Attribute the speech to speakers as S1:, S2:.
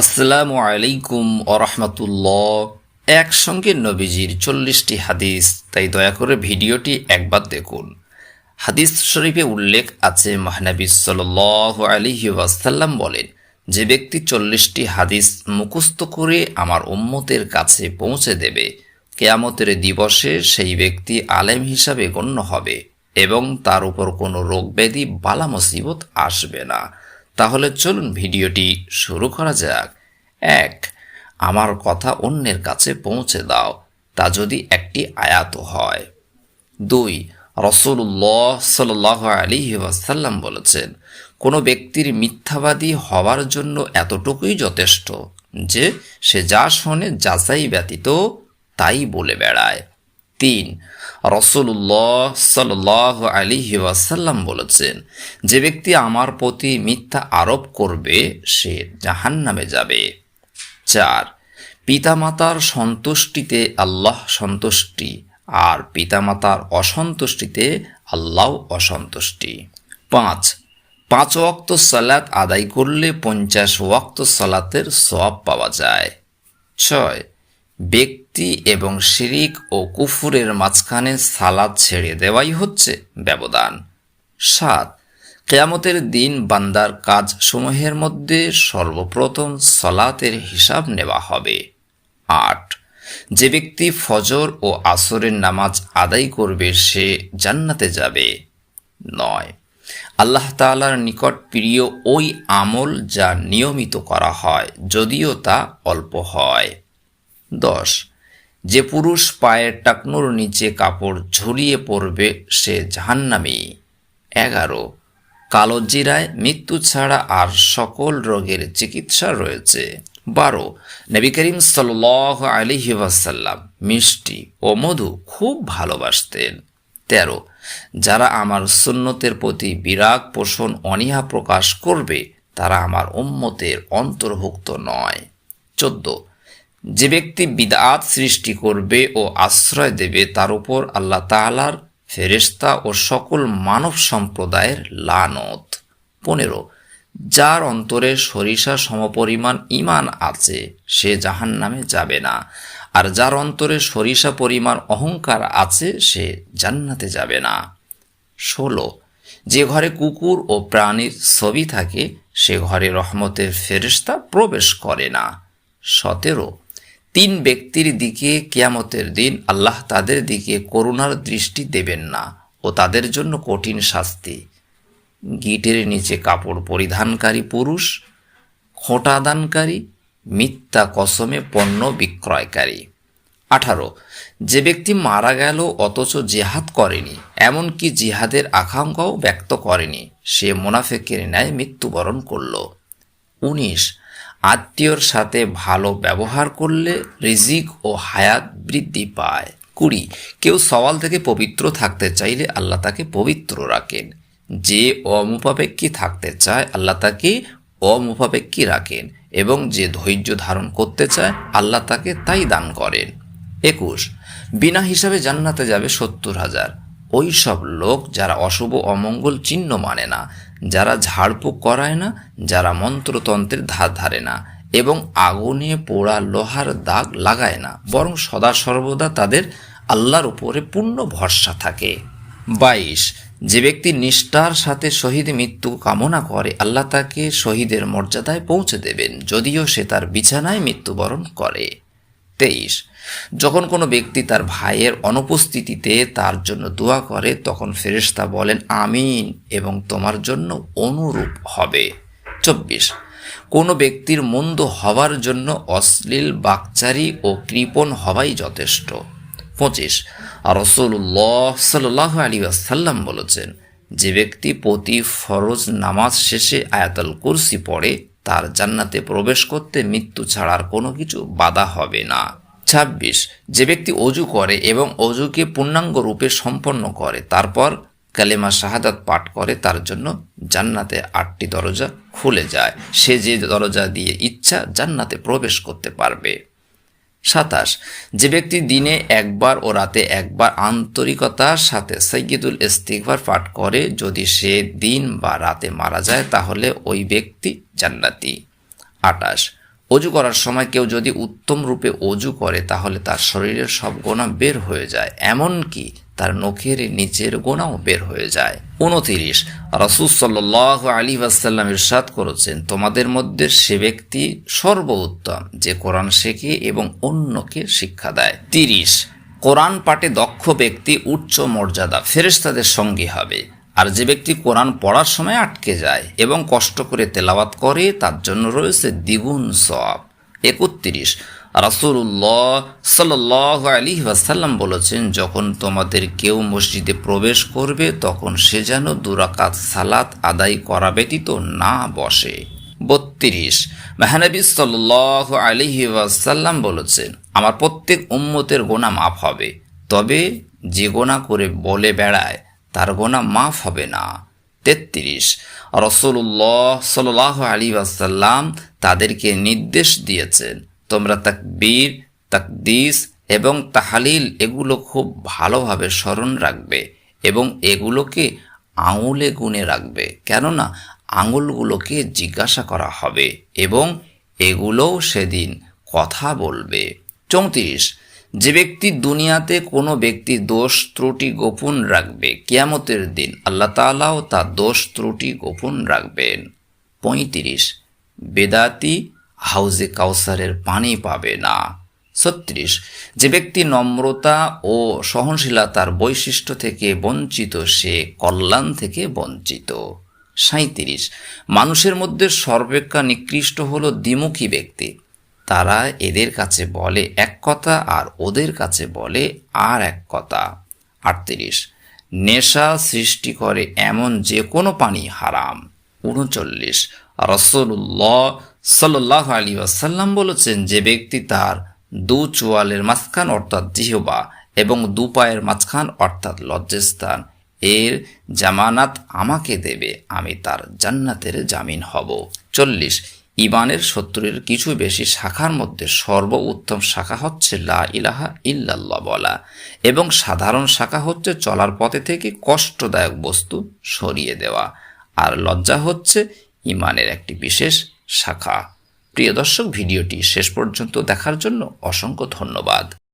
S1: আসসালামু আলাইকুম আরহামতুল্লাহ একসঙ্গে নবীজির চল্লিশটি হাদিস, তাই দয়া করে ভিডিওটি একবার দেখুন। হাদিস শরীফে উল্লেখ আছে, মাহনাবী সাল আলিহি ওয়াসাল্লাম বলেন, যে ব্যক্তি চল্লিশটি হাদিস মুখস্থ করে আমার উম্মতের কাছে পৌঁছে দেবে, কেয়ামতের দিবসে সেই ব্যক্তি আলেম হিসাবে গণ্য হবে এবং তার উপর কোনো রোগ ব্যাধি বালা মুসিবত আসবে না। তাহলে চলুন ভিডিওটি শুরু করা যাক। এক, আমার কথা অন্যের কাছে পৌঁছে দাও, তা যদি একটি আয়াত হয়। দুই রসুল্লাহ সাল আলী ওয়াসাল্লাম বলেছেন, কোনো ব্যক্তির মিথ্যাবাদী হওয়ার জন্য এতটুকুই যথেষ্ট যে সে যা শোনে, যাচাই ব্যতীত তাই বলে বেড়ায়। তিন। রসুল্লাহ সাল আলী ওয়াসাল্লাম বলেছেন, যে ব্যক্তি আমার প্রতি মিথ্যা আরোপ করবে, সে জাহান নামে যাবে। চার। পিতামাতার সন্তুষ্টিতে আল্লাহ সন্তুষ্টি, আর পিতামাতার অসন্তুষ্টিতে আল্লাহ অসন্তুষ্টি। পাঁচ। পাঁচ ওয়াক্ত সালাত আদায় করলে পঞ্চাশ ওয়াক্ত সালাতের সব পাওয়া যায়। ছয়। ব্যক্তি এবং শিরিক ও কুফুরের মাঝখানে সালাদ ছেড়ে দেওয়াই হচ্ছে ব্যবধান। সাত, কেয়ামতের দিন বান্দার কাজ সমূহের মধ্যে সর্বপ্রথম সলাতের হিসাব নেওয়া হবে। আট, যে ব্যক্তি ফজর ও আসরের নামাজ আদায় করবে সে জান্নাতে যাবে। নয়, আল্লাহ তালার নিকট প্রিয় ওই আমল যা নিয়মিত করা হয়, যদিও তা অল্প হয়। দশ যে পুরুষ পায়ের টাকনুর নিচে কাপড় ঝরিয়ে পড়বে সে জাহান্নামি। এগারো, কালো জিরায় মৃত্যু ছাড়া আর সকল রোগের চিকিৎসা রয়েছে। বারো, নবী করিম সাল আলিহি মিষ্টি ও মধু খুব ভালোবাসতেন। তেরো, যারা আমার সুন্নতের প্রতি বিরাগ পোষণ অনীহা প্রকাশ করবে, তারা আমার উম্মতের অন্তর্ভুক্ত নয়। চোদ্দ যে ব্যক্তি বিদাত সৃষ্টি করবে ও আশ্রয় দেবে, তার উপর আল্লাহ তালার ফেরেস্তা ও সকল মানব সম্প্রদায়ের লানত। পনেরো, যার অন্তরে সরিষা সমপরিমাণ ইমান আছে, সে জাহান নামে যাবে না। আর যার অন্তরে সরিষা পরিমাণ অহংকার আছে, সে জান্নাতে যাবে না। ষোলো, যে ঘরে কুকুর ও প্রাণীর ছবি থাকে, সে ঘরে রহমতের ফেরিস্তা প্রবেশ করে না। সতেরো তিন ব্যক্তির দিকে কেয়ামতের দিন আল্লাহ তাদের দিকে করুণার দৃষ্টি দেবেন না ও তাদের জন্য কঠিন শাস্তি। গিটের নিচে কাপড় পরিধানকারী পুরুষ খোঁটাদানকারী মিথ্যা কসমে পণ্য বিক্রয়কারী। আঠারো, যে ব্যক্তি মারা গেল অথচ জেহাদ করেনি, এমনকি জিহাদের আকাঙ্ক্ষাও ব্যক্ত করেনি, সে মোনাফেকের ন্যায় মৃত্যুবরণ করল। উনিশ আত্মীয়র সাথে ভালো ব্যবহার করলে রিজিক ও হায়াত বৃদ্ধি পায়। কুড়ি, কেউ সওয়াল থেকে পবিত্র থাকতে চাইলে আল্লাহ তাকে পবিত্র রাখেন। যে অমুপাপেক্ষী থাকতে চায়, আল্লাহ তাকে অমুপাপেক্ষী রাখেন এবং যে ধৈর্য ধারণ করতে চায়, আল্লাহ তাকে তাই দান করেন। একুশ, বিনা হিসাবে জান্নাতে যাবে সত্তর হাজার। ওই সব লোক যারা অশুভ অমঙ্গল চিহ্ন মানে না যারা ঝাড়ফুঁক করায় না, যারা মন্ত্রতন্ত্রের ধার ধারে না এবং আগুনে পোড়া লোহার দাগ লাগায় না, বরং সদা সর্বদা তাদের আল্লাহর উপরে পূর্ণ ভরসা থাকে। বাইশ, যে ব্যক্তি নিষ্ঠার সাথে শহীদ মৃত্যু কামনা করে, আল্লাহ তাকে শহীদের মর্যাদায় পৌঁছে দেবেন, যদিও সে তার বিছানায় মৃত্যুবরণ করে। তেইশ। যখন কোনো ব্যক্তি তার ভাইয়ের অনুপস্থিতিতে তার জন্য দোয়া করে, তখন ফেরেশতা বলেন, আমিন এবং তোমার জন্য অনুরূপ হবে। চব্বিশ। কোনো ব্যক্তির মন্দ হওয়ার জন্য অশ্লীল, বাকচারি ও কৃপণ হওয়াই যথেষ্ট। পঁচিশ। রসুল্লাহ সাল্লাহ আলী আসাল্লাম বলেছেন, যে ব্যক্তি প্রতি ফরজ নামাজ শেষে আয়াতল কুরসি পড়ে তার জান্নাতে প্রবেশ করতে মৃত্যু ছাড়ার কোনো কিছু বাধা হবে না। ছাব্বিশ, যে ব্যক্তি অজু করে এবং অজুকে পূর্ণাঙ্গ রূপে সম্পন্ন করে, তারপর কালেমা শাহাদাত পাঠ করে, তার জন্য জান্নাতে আটটি দরজা খুলে যায়। সে যে দরজা দিয়ে ইচ্ছা জান্নাতে প্রবেশ করতে পারবে। সাতাশ। যে ব্যক্তি দিনে একবার ও রাতে একবার আন্তরিকতার সাথে সৈয়দুল ইস্তিকবার পাঠ করে, যদি সে দিন বা রাতে মারা যায়, তাহলে ওই ব্যক্তি জান্নাতি। আটাশ অজু করার সময় কেউ যদি উত্তম রূপে অজু করে, তাহলে তার শরীরের সব গোনা বের হয়ে যায়, এমনকি তার নখের নিচের গোনাও বের হয়ে যায়। উনতিরিশ, রসুল সাল্লাহ আলী আসাল্লাম ইরশাদ করেছেন, তোমাদের মধ্যে সে ব্যক্তি সর্বোত্তম, যে কোরআন শেখে এবং অন্যকে শিক্ষা দেয়। তিরিশ, কোরআন পাঠে দক্ষ ব্যক্তি উচ্চ মর্যাদা, ফেরেশতাদের সঙ্গী হবে। আর যে ব্যক্তি কোরআন পড়ার সময় আটকে যায় এবং কষ্ট করে তেলাওয়াত করে, তার জন্য রয়েছে দ্বিগুণ সব একত্রিশ। রাসুল্লাহ সাল্ল আলী ওয়াসাল্লাম বলেছেন, যখন তোমাদের কেউ মসজিদে প্রবেশ করবে, তখন সে যেন দুরাকাত সালাত আদায় করা ব্যতীত না বসে। বত্রিশ। মেহানবী সাল্ল আলিহি ওয়াসাল্লাম বলেছেন, আমার প্রত্যেক উম্মতের গোনা মাফ হবে। তবে যে গোনা করে বলে বেড়ায় তার গোনা মাফ হবে না। তেত্রিশ রসুল্লাহ সাল আলী আসাল্লাম তাদেরকে নির্দেশ দিয়েছেন, তোমরা তাকবীর, তাকদিস এবং তাহালিল এগুলো খুব ভালোভাবে স্মরণ রাখবে এবং এগুলোকে আঙুলে গুনে রাখবে। কেননা আঙুলগুলোকে জিজ্ঞাসা করা হবে এবং এগুলোও সেদিন কথা বলবে। চৌত্রিশ যে ব্যক্তি দুনিয়াতে কোনো ব্যক্তি দোষ, ত্রুটি গোপন রাখবে, কিয়ামতের দিন আল্লাহ তালাও তার দোষ, ত্রুটি গোপন রাখবেন। পঁয়ত্রিশ, বেদাতি হাউজে কাউসারের পানি পাবে না। ছত্রিশ, যে ব্যক্তি নম্রতা ও সহনশীলতার বৈশিষ্ট্য থেকে বঞ্চিত, সে কল্যাণ থেকে বঞ্চিত। সাঁত্রিশ মানুষের মধ্যে সর্বেক্ষা নিকৃষ্ট হলো দ্বিমুখী ব্যক্তি। তারা এদের কাছে বলে এক কথা আর ওদের কাছে বলে আর এক কথা। আটত্রিশ। নেশা সৃষ্টি করে এমন যে কোনো পানি হারাম। উনচল্লিশ। রসুল্লাহ সাল্লাহ আলী আসাল্লাম বলেছেন যে ব্যক্তি তার দু চোয়ালের মাঝখান অর্থাৎ জিহবা এবং দু পায়ের মাঝখান অর্থাৎ লজ্জাস্থান, এর জামানাত আমাকে দেবে, আমি তার জান্নাতের জামিন হব। চল্লিশ। ইমানের সত্তরের কিছু বেশি শাখার মধ্যে সর্ব উত্তম শাখা হচ্ছে লা ইলাহা ইল্লাল্লাহ বলা। এবং সাধারণ শাখা হচ্ছে চলার পথে থেকে কষ্টদায়ক বস্তু সরিয়ে দেওয়া। আর লজ্জা হচ্ছে ইমানের একটি বিশেষ শাখা। প্রিয় দর্শক, ভিডিওটি শেষ পর্যন্ত দেখার জন্য অসংখ্য ধন্যবাদ।